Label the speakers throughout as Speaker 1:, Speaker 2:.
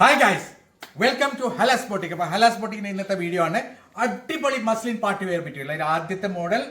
Speaker 1: Hi guys welcome to Halas boutique അപ്പൊ ഹലാസ് ബോട്ടിക്കിന്റെ ഇന്നത്തെ video ആണ്. അടിപൊളി മസ്ലിൻ പാർട്ടി വെയർ അതിന്റെ ആദ്യത്തെ മോഡൽ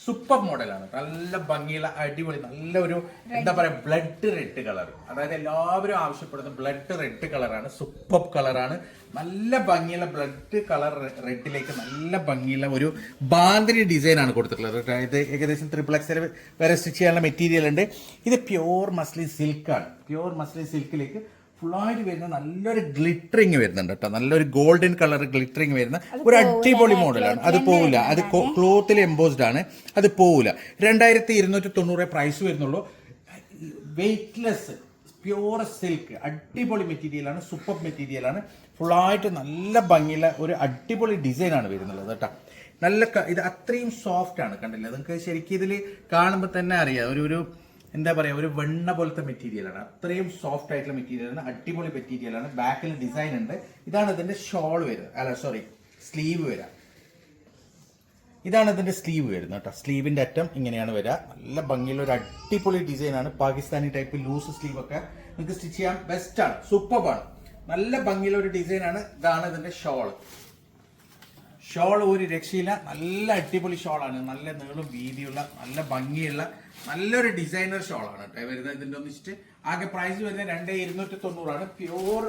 Speaker 1: സൂപ്പർ മോഡലാണ് നല്ല ഭംഗിയുള്ള അടിപൊളി നല്ല ഒരു എന്താ പറയാ ബ്ലഡ് റെഡ് കളർ അതായത് എല്ലാവരും ആവശ്യപ്പെടുന്ന ബ്ലഡ് റെഡ് കളറാണ് സൂപ്പർ കളറാണ് നല്ല ഭംഗിയുള്ള ബ്ലഡ് കളർ റെഡിലേക്ക് നല്ല ഭംഗിയുള്ള ഒരു ബാന്തിരി ഡിസൈൻ ആണ് കൊടുത്തിട്ടുള്ളത്. അതായത് ഏകദേശം ത്രിപ്പിൾ എക്സൽ വരെ സ്റ്റിച്ച് ചെയ്യാനുള്ള മെറ്റീരിയൽ ഉണ്ട്. ഇത് പ്യോർ മസ്ലിൻ സിൽക്കാണ് പ്യോർ മസ്ലിൻ സിൽക്കിലേക്ക് ഫുള്ളായിട്ട് വരുന്ന നല്ലൊരു ഗ്ലിറ്ററിങ് വരുന്നുണ്ട് കേട്ടോ. നല്ലൊരു ഗോൾഡൻ കളർ ഗ്ലിറ്ററിങ് വരുന്ന ഒരു അടിപൊളി മോഡലാണ് അത് പോവില്ല അത് ക്ലോത്തിൽ എംബോസ്ഡ് ആണ്. അത് പോവില്ല രണ്ടായിരത്തി ഇരുന്നൂറ്റി തൊണ്ണൂറ് പ്രൈസ് വരുന്നുള്ളൂ വെയ്റ്റ്ലെസ് പ്യൂർ സിൽക്ക് അടിപൊളി മെറ്റീരിയലാണ് സൂപ്പർ മെറ്റീരിയലാണ് ഫുള്ളായിട്ട് നല്ല ഭംഗിയുള്ള ഒരു അടിപൊളി ഡിസൈനാണ് വരുന്നുള്ളത് കേട്ടോ. നല്ല ഇത് അത്രയും സോഫ്റ്റ് ആണ് കണ്ടില്ലേ? നിങ്ങൾക്ക് ശരിക്കും ഇതിൽ കാണുമ്പോൾ തന്നെ അറിയാം. ഒരു ഒരു എന്താ പറയാ ഒരു വെണ്ണ പോലത്തെ മെറ്റീരിയലാണ് അത്രയും സോഫ്റ്റ് ആയിട്ടുള്ള മെറ്റീരിയലാണ് അടിപൊളി മെറ്റീരിയലാണ് ബാക്കിൽ ഡിസൈൻ ഉണ്ട്. ഇതാണ് ഇതിന്റെ ഷോൾ വരുന്നത്. അല്ല സോറി സ്ലീവ് വരാം ഇതാണ് ഇതിന്റെ സ്ലീവ് വരുന്നത് കേട്ടോ. സ്ലീവിന്റെ അറ്റം ഇങ്ങനെയാണ് വരിക. നല്ല ഭംഗിയുള്ള ഒരു അടിപൊളി ഡിസൈനാണ് പാകിസ്ഥാനി ടൈപ്പ് ലൂസ് സ്ലീവ് ഒക്കെ. നിങ്ങൾക്ക് സ്റ്റിച്ച് ചെയ്യാൻ ബെസ്റ്റ് ആണ്. നല്ല ഭംഗിയുള്ള ഒരു ഡിസൈനാണ് ഇതാണ് ഇതിന്റെ ഷോൾ ഷോൾ ഒരു രക്ഷയില്ല. നല്ല അടിപൊളി ഷോളാണ്. നല്ല നീളും വീതിയുള്ള നല്ല ഭംഗിയുള്ള നല്ലൊരു ഡിസൈനർ ഷോളാണ് കേട്ടോ. വരുന്നത് ഇതിന്റെ ഒന്നിച്ചിട്ട് ആകെ പ്രൈസ് വരുന്നത് രണ്ട് ഇരുന്നൂറ്റി തൊണ്ണൂറാണ് പ്യൂർ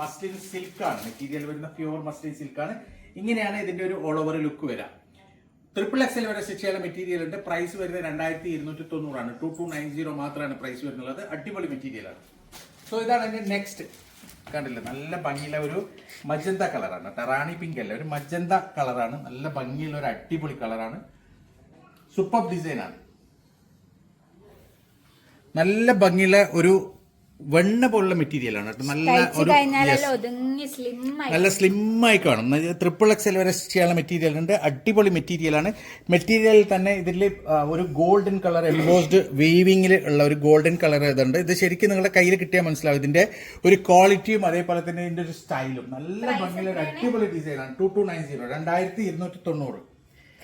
Speaker 1: മസ്ലിൻ സിൽക്കാണ് മെറ്റീരിയൽ വരുന്ന പ്യൂർ മസ്ലിൻ സിൽക്കാണ് ഇങ്ങനെയാണ് ഇതിന്റെ ഒരു ഓൾ ഓവർ ലുക്ക് വരാം. ട്രിപ്പിൾ എക്സൽ വരെ സ്റ്റിച്ച് ചെയ്യുന്ന മെറ്റീരിയൽ ഉണ്ട്. പ്രൈസ് വരുന്നത് രണ്ടായിരത്തി ഇരുന്നൂറ്റി തൊണ്ണൂറാണ് ടു ടു നയൻ സീറോ മാത്രമാണ് പ്രൈസ് വരുന്നുള്ളത് അടിപൊളി മെറ്റീരിയലാണ് സോ ഇതാണ് എന്റെ നെക്സ്റ്റ് കണ്ടില്ലേ? നല്ല ഭംഗിയുള്ള ഒരു മജന്ത കളറാണ്. ടെറാണി റാണി പിങ്ക് അല്ല ഒരു മജന്ത കളറാണ്. നല്ല ഭംഗിയുള്ള ഒരു അടിപൊളി കളറാണ്. സൂപ്പർ ഡിസൈനാണ് നല്ല ഭംഗിയുള്ള ഒരു വെണ്ണ പോലുള്ള മെറ്റീരിയൽ ആണ്. കേട്ടോ നല്ല ഒരു നല്ല സ്ലിം ആയി കാണും ട്രിപ്പിൾ എക്സൽ വരെ ചെയ്യാനുള്ള മെറ്റീരിയൽ ഉണ്ട്. അടിപൊളി മെറ്റീരിയൽ ആണ്. മെറ്റീരിയലിൽ തന്നെ ഇതിൽ ഒരു ഗോൾഡൻ കളർ എംബോസ്ഡ് വീവിങ്ങിൽ ഉള്ള ഒരു ഗോൾഡൻ കളർ ഇതുണ്ട്. ഇത് ശരിക്കും നിങ്ങളുടെ കയ്യിൽ കിട്ടിയാൽ മനസ്സിലാവും. ഇതിന്റെ ഒരു ക്വാളിറ്റിയും അതേപോലെ തന്നെ ഇതിന്റെ ഒരു സ്റ്റൈലും നല്ല ഭംഗിയുള്ള ഒരു അടിപൊളി ഡിസൈനാണ് ടു ടു നയൻ സീറോ രണ്ടായിരത്തി ഇരുന്നൂറ്റി തൊണ്ണൂറ്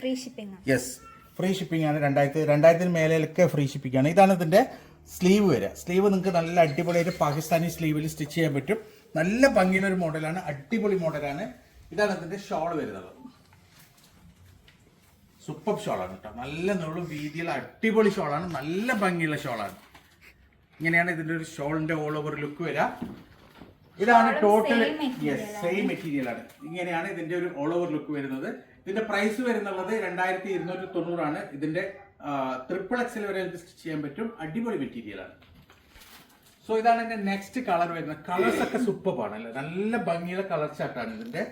Speaker 2: free shipping
Speaker 1: yes free shipping ആണ്. രണ്ടായിരത്തി രണ്ടായിരത്തിന് മേലെയൊക്കെ ഫ്രീ ഷിപ്പിംഗ് ആണ്. ഇതാണ് ഇതിന്റെ സ്ലീവ് വരിക. സ്ലീവ് നിങ്ങൾക്ക് നല്ല അടിപൊളിയായിട്ട് പാകിസ്ഥാനി സ്ലീവിൽ സ്റ്റിച്ച് ചെയ്യാൻ പറ്റും. നല്ല ഭംഗിയുള്ള ഒരു മോഡലാണ് അടിപൊളി മോഡലാണ്. ഇതാണ് ഇതിന്റെ ഷോൾ വരുന്നത്. സൂപ്പർ ഷോളാണ് കേട്ടോ. നല്ല നീളും വീതിയുള്ള അടിപൊളി ഷോളാണ് നല്ല ഭംഗിയുള്ള ഷോളാണ് ഇങ്ങനെയാണ് ഇതിന്റെ ഒരു ഷോളിന്റെ ഓൾ ഓവർ ലുക്ക് വരിക. ഇതാണ് ടോട്ടൽ യെസ് സെയിം മെറ്റീരിയൽ ആണ്. ഇങ്ങനെയാണ് ഇതിന്റെ ഒരു ഓൾ ഓവർ ലുക്ക് വരുന്നത്. ഇതിന്റെ പ്രൈസ് വരുന്നുള്ളത് രണ്ടായിരത്തി ഇരുന്നൂറ്റി തൊണ്ണൂറാണ് ഇതിന്റെ ട്രിപ്പിൾ എക്സൽ വരെ സ്റ്റിച്ച് ചെയ്യാൻ പറ്റും. അടിപൊളി മെറ്റീരിയൽ ആണ്. സോ ഇതാണ് എന്റെ നെക്സ്റ്റ് കളർ വരുന്നത് കളേഴ്സ് ഒക്കെ സൂപ്പർ അല്ലേ? നല്ല ഭംഗിയുള്ള കളർ ചാട്ടാണ് ഇതിന്റെ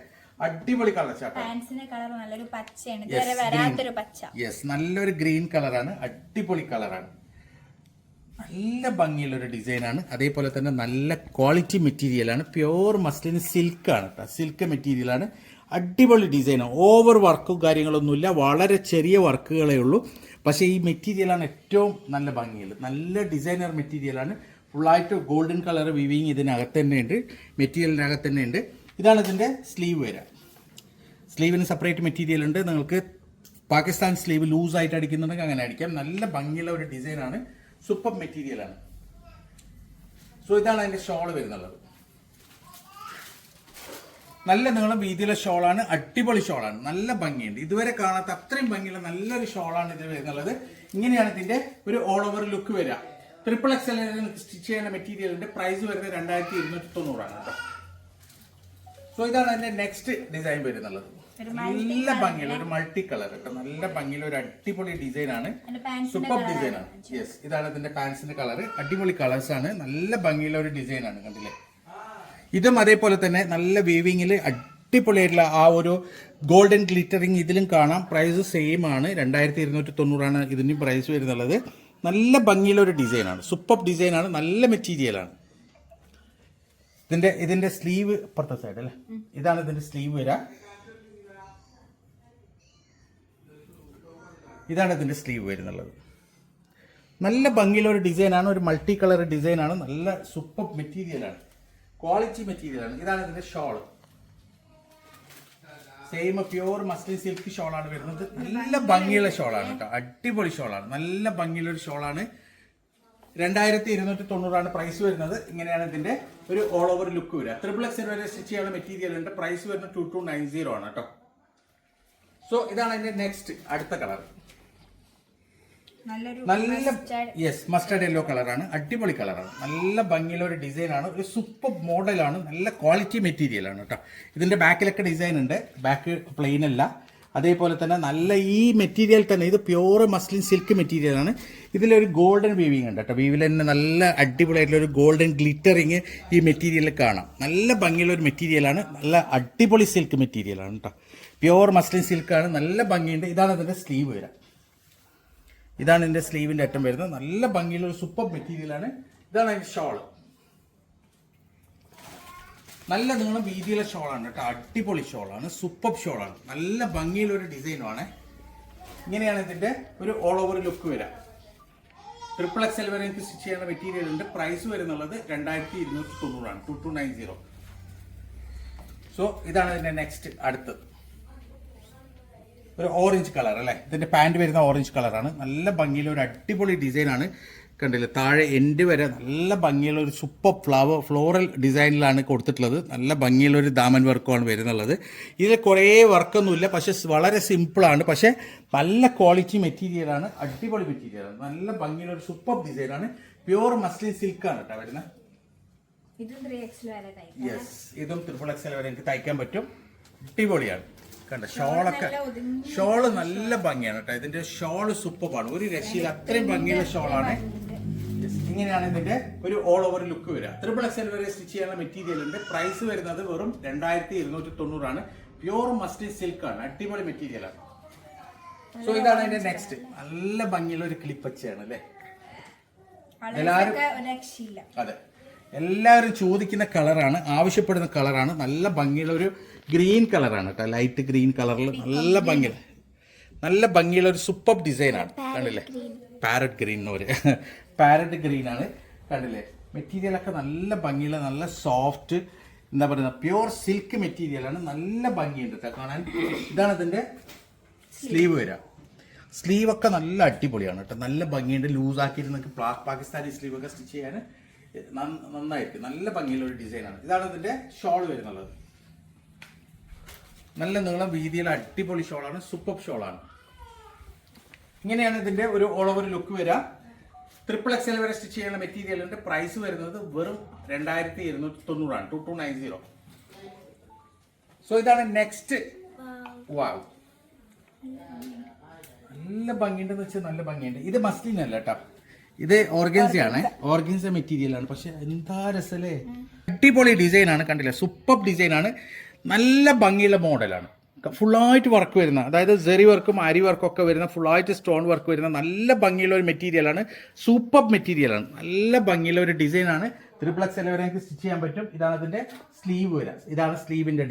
Speaker 1: അടിപൊളി കളർ ചാട്ടാണ്
Speaker 2: പാൻസിന്റെ കളർ നല്ലൊരു പച്ചയാണ്. ഇതുവരെ വരാത്തൊരു പച്ച.
Speaker 1: യെസ് നല്ലൊരു ഗ്രീൻ കളറാണ് അടിപൊളി കളറാണ് നല്ല ഭംഗിയുള്ള ഒരു ഡിസൈനാണ്. അതേപോലെ തന്നെ നല്ല ക്വാളിറ്റി മെറ്റീരിയലാണ് പ്യോർ മസ്ലിൻ സിൽക്കാണ് കേട്ടോ സിൽക്ക് മെറ്റീരിയലാണ് അടിപൊളി ഡിസൈനാണ് ഓവർ വർക്കും കാര്യങ്ങളൊന്നുമില്ല. വളരെ ചെറിയ വർക്കുകളേ ഉള്ളൂ. പക്ഷേ ഈ മെറ്റീരിയലാണ് ഏറ്റവും നല്ല ഭംഗിയുള്ളത്. നല്ല ഡിസൈനർ മെറ്റീരിയലാണ് ഫുള്ളായിട്ട് ഗോൾഡൻ കളർ വിവിങ് ഇതിനകത്ത് തന്നെ ഉണ്ട്. മെറ്റീരിയലിനകത്ത് തന്നെ ഉണ്ട്. ഇതാണ് ഇതിന്റെ സ്ലീവ് വരിക സ്ലീവിന് സെപ്പറേറ്റ് മെറ്റീരിയൽ ഉണ്ട്. നിങ്ങൾക്ക് പാകിസ്ഥാൻ സ്ലീവ് ലൂസായിട്ട് അടിക്കുന്നുണ്ടെങ്കിൽ അങ്ങനെ അടിക്കാം. നല്ല ഭംഗിയുള്ള ഒരു ഡിസൈനാണ് സൂപ്പർ മെറ്റീരിയലാണ് സോ ഇതാണ് അതിന്റെ ഷോൾ വരുന്നുള്ളത്. നല്ല നീളം വീതിയുള്ള ഷോളാണ് അടിപൊളി ഷോളാണ് നല്ല ഭംഗിയുണ്ട്. ഇതുവരെ കാണാത്ത അത്രയും ഭംഗിയുള്ള നല്ലൊരു ഷോളാണ് ഇതിൽ വരുന്നുള്ളത്. ഇങ്ങനെയാണ് ഇതിന്റെ ഒരു ഓൾ ഓവർ ലുക്ക് വരിക. ട്രിപ്പിൾ എക്സ് എൽ സ്റ്റിച്ച് ചെയ്യുന്ന മെറ്റീരിയലിന്റെ പ്രൈസ് വരുന്നത് രണ്ടായിരത്തി ഇരുന്നൂറ്റി തൊണ്ണൂറാണ് കേട്ടോ. സോ ഇതാണ് അതിന്റെ നെക്സ്റ്റ് ഡിസൈൻ വരുന്നുള്ളത്. നല്ല ഭംഗിയുള്ള ഒരു മൾട്ടി കളർ കേട്ടോ. നല്ല ഭംഗിയുള്ള ഒരു അടിപൊളി ഡിസൈൻ ആണ്. സൂപ്പർ ഡിസൈൻ ആണ്. യെസ് ഇതാണ് ഇതിന്റെ പാൻസിന്റെ കളർ അടിപൊളി കളേഴ്സ് ആണ്. നല്ല ഭംഗിയുള്ള ഒരു ഡിസൈൻ ആണ് കണ്ടില്ലേ? ഇതും അതേപോലെ തന്നെ നല്ല വീവിങ്ങിൽ അടിപൊളിയായിട്ടുള്ള ആ ഒരു ഗോൾഡൻ ഗ്ലിറ്ററിങ് ഇതിലും കാണാം. പ്രൈസ് സെയിം ആണ്. രണ്ടായിരത്തി ഇരുന്നൂറ്റി തൊണ്ണൂറാണ് ഇതിന് പ്രൈസ് വരുന്നുള്ളത്. നല്ല ഭംഗിയുള്ള ഒരു ഡിസൈനാണ് സൂപ്പർ ഡിസൈനാണ് നല്ല മെറ്റീരിയലാണ് ഇതിന്റെ ഇതിന്റെ സ്ലീവ് ഇപ്പുറത്തെ സൈഡ് അല്ലേ? ഇതാണ് ഇതിന്റെ സ്ലീവ് വരാ ഇതാണ് ഇതിന്റെ സ്ലീവ് വരുന്നുള്ളത് നല്ല ഭംഗിയുള്ള ഒരു ഡിസൈനാണ് ഒരു മൾട്ടി കളർ ഡിസൈനാണ് നല്ല സൂപ്പർ മെറ്റീരിയലാണ് ക്വാളിറ്റി മെറ്റീരിയലാണ് ഇതാണ് ഇതിന്റെ shawl same pure muslin silk ഷോളാണ് വരുന്നത്. നല്ല ഭംഗിയുള്ള ഷോളാണ് കേട്ടോ അടിപൊളി ഷോളാണ് നല്ല ഭംഗിയുള്ള ഒരു ഷോളാണ് രണ്ടായിരത്തി ഇരുന്നൂറ്റി തൊണ്ണൂറാണ് പ്രൈസ് വരുന്നത്. ഇങ്ങനെയാണ് ഇതിന്റെ ഒരു ഓൾ ഓവർ ലുക്ക് വരിക. ത്രിപിൾ എക്സ് വരെ സ്റ്റിച്ച് ചെയ്യാനുള്ള മെറ്റീരിയൽ ഉണ്ട് പ്രൈസ് വരുന്നത് ടു ടു നയൻ സീറോ ആണ് കേട്ടോ സോ ഇതാണ് അതിന്റെ നെക്സ്റ്റ് അടുത്ത കളർ നല്ല യെസ് മസ്റ്റർഡ് യെല്ലോ കളറാണ് അടിപൊളി കളറാണ് നല്ല ഭംഗിയുള്ള ഒരു ഡിസൈൻ ആണ്. ഒരു സൂപ്പർ മോഡലാണ് നല്ല ക്വാളിറ്റി മെറ്റീരിയൽ ആണ് കേട്ടോ ഇതിന്റെ ബാക്കിലൊക്കെ ഡിസൈൻ ഉണ്ട്. ബാക്ക് പ്ലെയിൻ അല്ല. അതേപോലെ തന്നെ നല്ല ഈ മെറ്റീരിയൽ തന്നെ ഇത് പ്യൂർ മസ്ലിൻ സിൽക്ക് മെറ്റീരിയൽ ആണ്. ഇതിലൊരു ഗോൾഡൻ വീവിങ് ഉണ്ട് കേട്ടോ വീവിൽ തന്നെ നല്ല അടിപൊളിയായിട്ടുള്ള ഒരു ഗോൾഡൻ ഗ്ലിറ്ററിങ് ഈ മെറ്റീരിയലിൽ കാണാം. നല്ല ഭംഗിയുള്ള ഒരു മെറ്റീരിയലാണ് നല്ല അടിപൊളി സിൽക്ക് മെറ്റീരിയലാണ് കേട്ടോ പ്യൂർ മസ്ലിൻ സിൽക്കാണ് നല്ല ഭംഗിയുണ്ട്. ഇതാണ് അതിന്റെ സ്ലീവ് വരാം ഇതാണ് ഇതിന്റെ സ്ലീവിന്റെ അറ്റം വരുന്നത്. നല്ല ഭംഗിയുള്ള ഒരു സൂപ്പർ മെറ്റീരിയലാണ് ഇതാണ് അതിന്റെ ഷോൾ നല്ല നീളം വീതിയുള്ള ഷോളാണ് കേട്ടോ. അടിപൊളി ഷോളാണ് സൂപ്പർ ഷോളാണ് നല്ല ഭംഗിയുള്ള ഒരു ഡിസൈനുമാണ് ഇങ്ങനെയാണ് ഇതിന്റെ ഒരു ഓൾ ഓവർ ലുക്ക് വരാം ട്രിപ്പിൾ എക്സ് വരെ എനിക്ക് സ്റ്റിച്ച് ചെയ്യുന്ന മെറ്റീരിയൽ ഉണ്ട്. പ്രൈസ് വരുന്നുള്ളത് രണ്ടായിരത്തി ഇരുന്നൂറ്റി തൊണ്ണൂറാണ് two two nine zero so ഇതാണ് ഇതിന്റെ നെക്സ്റ്റ് അടുത്തത് ഒരു ഓറഞ്ച് കളർ അല്ലേ? ഇതിന്റെ പാന്റ് വരുന്ന ഓറഞ്ച് കളറാണ് നല്ല ഭംഗിയുള്ള ഒരു അടിപൊളി ഡിസൈനാണ് കണ്ടില്ലേ? താഴെ എൻഡ് വരെ നല്ല ഭംഗിയുള്ള ഒരു സൂപ്പർ ഫ്ലവർ ഫ്ലോറൽ ഡിസൈനിലാണ് കൊടുത്തിട്ടുള്ളത്. നല്ല ഭംഗിയുള്ള ഒരു ദാമൻ വർക്കുമാണ് വരുന്നുള്ളത്. ഇതിൽ കുറേ വർക്കൊന്നുമില്ല പക്ഷെ വളരെ സിമ്പിളാണ് പക്ഷെ നല്ല ക്വാളിറ്റി മെറ്റീരിയലാണ് അടിപൊളി മെറ്റീരിയലാണ് നല്ല ഭംഗിയുള്ള ഒരു സൂപ്പർ ഡിസൈനാണ് പ്യുവർ മസ്ലിൻ സിൽക്കാണ് കേട്ടോ വരുന്നത് യെസ് ഇതും ട്രിപ്പിൾ എക്സൽ വരെ എനിക്ക് തയ്ക്കാൻ പറ്റും. അടിപൊളിയാണ്. കണ്ട ഷോളൊക്കെ ഷോൾ നല്ല ഭംഗിയാണ് കേട്ടോ. ഇതിന്റെ ഷോൾ സൂപ്പറാണ്. ഒരു രക്ഷയിൽ അത്രയും ഭംഗിയുള്ള ഷോളാണ്. ഇങ്ങനെയാണ് ഇതിന്റെ ഒരു ഓൾ ഓവർ ലുക്ക് വരിക. ത്രിപിൾ എക്സൽ വരെ സ്റ്റിച്ച് ചെയ്യാനുള്ള മെറ്റീരിയൽ ഉണ്ട്. പ്രൈസ് വരുന്നത് വെറും രണ്ടായിരത്തി ഇരുന്നൂറ്റി തൊണ്ണൂറാണ് പ്യൂർ മസ്റ്റിൻ സിൽക്ക് ആണ്. അടിപൊളി മെറ്റീരിയലാണ് സോ ഇതാണ് അതിന്റെ നെക്സ്റ്റ് നല്ല ഭംഗിയുള്ള ഒരു ക്ലിപ്പച്ചയാണ് അല്ലേ? എല്ലാവരും- അതെ. എല്ലാവരും ചോദിക്കുന്ന കളറാണ് ആവശ്യപ്പെടുന്ന കളറാണ് നല്ല ഭംഗിയുള്ള ഒരു ഗ്രീൻ കളറാണ് കേട്ടോ. ലൈറ്റ് ഗ്രീൻ കളറിൽ നല്ല ഭംഗി. നല്ല ഭംഗിയുള്ള ഒരു സൂപ്പർ ഡിസൈനാണ് കണ്ടില്ലേ? പാരറ്റ് ഗ്രീൻ എന്ന് പറയുക പാരറ്റ് ഗ്രീൻ ആണ്. കണ്ടില്ലേ? മെറ്റീരിയൽ ഒക്കെ നല്ല ഭംഗിയുള്ള നല്ല സോഫ്റ്റ് എന്താ പറയുക പ്യുവർ സിൽക്ക് മെറ്റീരിയലാണ് നല്ല ഭംഗിയുണ്ട് കാണാൻ. ഇതാണ് ഇതിന്റെ സ്ലീവ് വരിക. സ്ലീവൊക്കെ നല്ല അടിപൊളിയാണ് കേട്ടോ. നല്ല ഭംഗിയുണ്ട്. ലൂസ് ആക്കിയിട്ട് നിങ്ങൾക്ക് പാകിസ്ഥാനി സ്ലീവൊക്കെ സ്റ്റിച്ച് ചെയ്യാൻ. നന്നായിരിക്കും. നല്ല ഭംഗിയുള്ള ഒരു ഡിസൈനാണ്. ഇതാണ് ഇതിന്റെ ഷോൾ വരുന്നുള്ളത്. നല്ല നീളം വീതിയുള്ള അടിപൊളി ഷോളാണ്. സൂപ്പർ ഷോളാണ്. ഇങ്ങനെയാണ് ഇതിന്റെ ഒരു ഓൾ ഓവർ ലുക്ക് വരിക. ട്രിപ്പിൾ എക്സൽ വരെ സ്റ്റിച്ച് ചെയ്യാനുള്ള മെറ്റീരിയലിന്റെ പ്രൈസ് വരുന്നത് വെറും രണ്ടായിരത്തി ഇരുന്നൂറ്റി തൊണ്ണൂറാണ് two two nine zero so ഇതാണ് നെക്സ്റ്റ് വാവ് നല്ല ഭംഗിയുണ്ടെന്ന് വെച്ചാൽ നല്ല ഭംഗിയുണ്ട്. ഇത് മസ്ലിൻ അല്ല കേട്ടോ. ഇത് ഓർഗൻസ ആണ് ഓർഗൻസ മെറ്റീരിയൽ ആണ്. പക്ഷെ എന്താ രസല്ലേ? അടിപൊളി ഡിസൈൻ ആണ് കണ്ടില്ല? സൂപ്പർ ഡിസൈൻ ആണ്. നല്ല ഭംഗിയുള്ള മോഡലാണ് ഫുള്ളായിട്ട് വർക്ക് വരുന്ന അതായത് ജെറി വർക്കും അരി വർക്കും ഒക്കെ വരുന്ന ഫുള്ളായിട്ട് സ്റ്റോൺ വർക്ക് വരുന്ന നല്ല ഭംഗിയുള്ള ഒരു മെറ്റീരിയലാണ് സൂപ്പർ മെറ്റീരിയലാണ് നല്ല ഭംഗിയുള്ള ഒരു ഡിസൈനാണ് ത്രിപ്ലക്സ് എല്ലാം വരെ നിങ്ങൾക്ക് സ്റ്റിച്ച് ചെയ്യാൻ പറ്റും. ഇതാണ് അതിന്റെ സ്ലീവ് വരിക ഇതാണ് സ്ലീവിന്റെ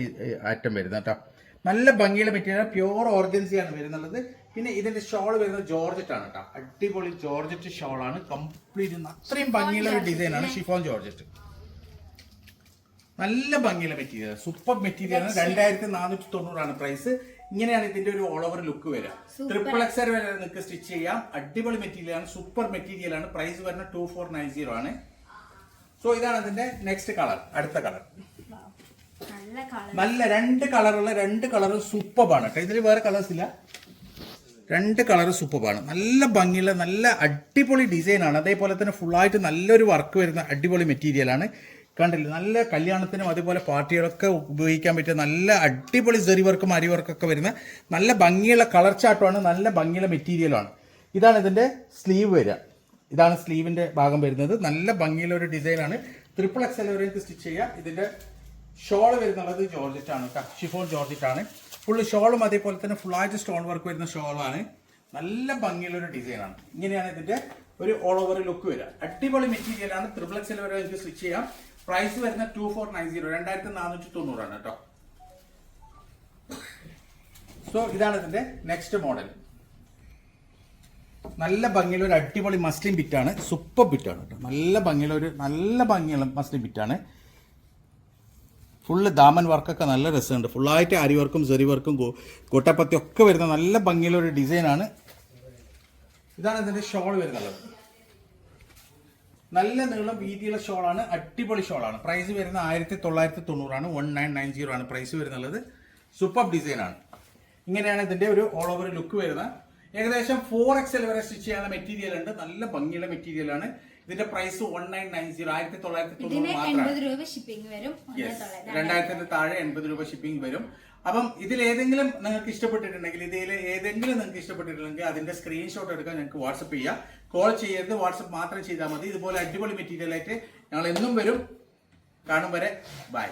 Speaker 1: ആറ്റം വരുന്നത് കേട്ടോ. നല്ല ഭംഗിയുള്ള മെറ്റീരിയൽ പ്യുവർ ഓർഗൻസിയാണ് വരുന്നുള്ളത്. പിന്നെ ഇതിന്റെ ഷോൾ വരുന്നത് ജോർജറ്റ് ആണ് കേട്ടോ. അടിപൊളി ജോർജറ്റ് ഷോൾ ആണ്. കംപ്ലീറ്റ് അത്രയും ഭംഗിയുള്ള ഒരു ഡിസൈൻ ആണ് ഷിഫോൺ ജോർജറ്റ്. നല്ല ഭംഗിയുള്ള മെറ്റീരിയൽ സൂപ്പർ മെറ്റീരിയൽ ആണ്. രണ്ടായിരത്തി നാനൂറ്റി തൊണ്ണൂറാണ് പ്രൈസ് ഇങ്ങനെയാണ് ഇതിന്റെ ഒരു ഓൾ ഓവർ ലുക്ക് വരിക. ട്രിപ്പിൾ എക്സർ വരെ നിങ്ങൾക്ക് സ്റ്റിച്ച് ചെയ്യാം. അടിപൊളി മെറ്റീരിയൽ ആണ്. സൂപ്പർ മെറ്റീരിയൽ ആണ്. പ്രൈസ് വരുന്നത് ടു ഫോർ നയൻ സീറോ ആണ്. സോ ഇതാണ് ഇതിന്റെ നെക്സ്റ്റ് കളർ അടുത്ത കളർ
Speaker 2: നല്ല കളർ
Speaker 1: നല്ല രണ്ട് കളറുള്ള രണ്ട് കളറും ആണ് കേട്ടോ. ഇതിൽ വേറെ കളേഴ്സ് ഇല്ല. രണ്ട് കളർ സൂപ്പറാണ്. നല്ല ഭംഗിയുള്ള നല്ല അടിപൊളി ഡിസൈനാണ് അതേപോലെ തന്നെ ഫുള്ളായിട്ട് നല്ലൊരു വർക്ക് വരുന്ന അടിപൊളി മെറ്റീരിയലാണ് കണ്ടില്ല? നല്ല കല്യാണത്തിനും അതേപോലെ പാർട്ടികളൊക്കെ ഉപയോഗിക്കാൻ പറ്റിയ നല്ല അടിപൊളി സെറി വർക്കും അരി വർക്കൊക്കെ വരുന്ന നല്ല ഭംഗിയുള്ള കളർ ചാട്ടമാണ് നല്ല ഭംഗിയുള്ള മെറ്റീരിയലാണ് ഇതാണ് ഇതിന്റെ സ്ലീവ് വരിക. ഇതാണ് സ്ലീവിന്റെ ഭാഗം വരുന്നത്. നല്ല ഭംഗിയുള്ള ഒരു ഡിസൈനാണ് ട്രിപ്പിൾ എക്സ് വരെയൊക്കെ സ്റ്റിച്ച് ചെയ്യുക. ഇതിന്റെ ഷോൾ വരുന്നുള്ളത് ജോർജറ്റ് ആണ് ഷിഫോൺ ജോർജറ്റ് ആണ്. ഫുള്ള് ഷോളും അതേപോലെ തന്നെ ഫുള്ളായിട്ട് സ്റ്റോൺ വർക്ക് വരുന്ന ഷോളാണ് നല്ല ഭംഗിയുള്ള ഒരു ഡിസൈനാണ് ഇങ്ങനെയാണ് ഇതിന്റെ ഒരു ഓൾ ഓവർ ലുക്ക് വരിക. അടിപൊളി ത്രിബിൾ എക്സൽ വരെ എനിക്ക് സ്വിച്ച് ചെയ്യാം. പ്രൈസ് വരുന്ന ടു ഫോർ നയൻ സീറോ രണ്ടായിരത്തി നാനൂറ്റി തൊണ്ണൂറാണ് കേട്ടോ. സോ ഇതാണ് ഇതിന്റെ നെക്സ്റ്റ് മോഡൽ നല്ല ഭംഗിയുള്ള ഒരു അടിപൊളി മസ്ലിം ബിറ്റാണ് സൂപ്പർ ബിറ്റാണ് കേട്ടോ. നല്ല ഭംഗിയുള്ള ഒരു നല്ല ഭംഗിയുള്ള മസ്ലിം ബിറ്റാണ് ഫുള്ള് ദാമൻ വർക്കൊക്കെ നല്ല രസമുണ്ട്. ഫുള്ളായിട്ട് അരി വർക്കും സെറി വർക്കും കൊട്ടപ്പത്തി ഒക്കെ വരുന്ന നല്ല ഭംഗിയുള്ള ഒരു ഡിസൈനാണ്. ഇതാണ് ഇതിന്റെ ഷോൾ വരുന്നത്. നല്ല നീളം വീതിയുള്ള ഷോളാണ് അടിപൊളി ഷോളാണ് പ്രൈസ് വരുന്നത് ആയിരത്തി തൊള്ളായിരത്തി തൊണ്ണൂറാണ് വൺ നയൻ നയൻ സീറോ ആണ് പ്രൈസ് വരുന്നുള്ളത്. സൂപ്പർ ഡിസൈനാണ് ഇങ്ങനെയാണ് ഇതിന്റെ ഒരു ഓൾ ഓവർ ലുക്ക് വരുന്നത്. ഏകദേശം ഫോർ എക്സൽ വരെ സ്റ്റിച്ച് ചെയ്യാനുള്ള മെറ്റീരിയൽ ഉണ്ട്. നല്ല ഭംഗിയുള്ള മെറ്റീരിയൽ ആണ്. ഇതിന്റെ price one nine nine zero ആയിരത്തി തൊള്ളായിരത്തി തൊണ്ണൂറ് മാത്രമാണ് രണ്ടായിരത്തിന്റെ താഴെ എൺപത് രൂപ ഷിപ്പിംഗ് വരും. അപ്പം ഇതിൽ ഏതെങ്കിലും നിങ്ങൾക്ക് ഇഷ്ടപ്പെട്ടിട്ടുണ്ടെങ്കിൽ ഇതിൽ ഏതെങ്കിലും നിങ്ങൾക്ക് ഇഷ്ടപ്പെട്ടിട്ടുണ്ടെങ്കിൽ അതിന്റെ സ്ക്രീൻഷോട്ട് എടുക്കാൻ ഞങ്ങൾക്ക് വാട്സപ്പ് ചെയ്യാം. കോൾ ചെയ്യരുത് വാട്സപ്പ് മാത്രം ചെയ്താൽ മതി. ഇതുപോലെ അടിപൊളി മെറ്റീരിയൽ ആയിട്ട് ഞങ്ങൾ എന്നും വരും. കാണും വരെ. ബൈ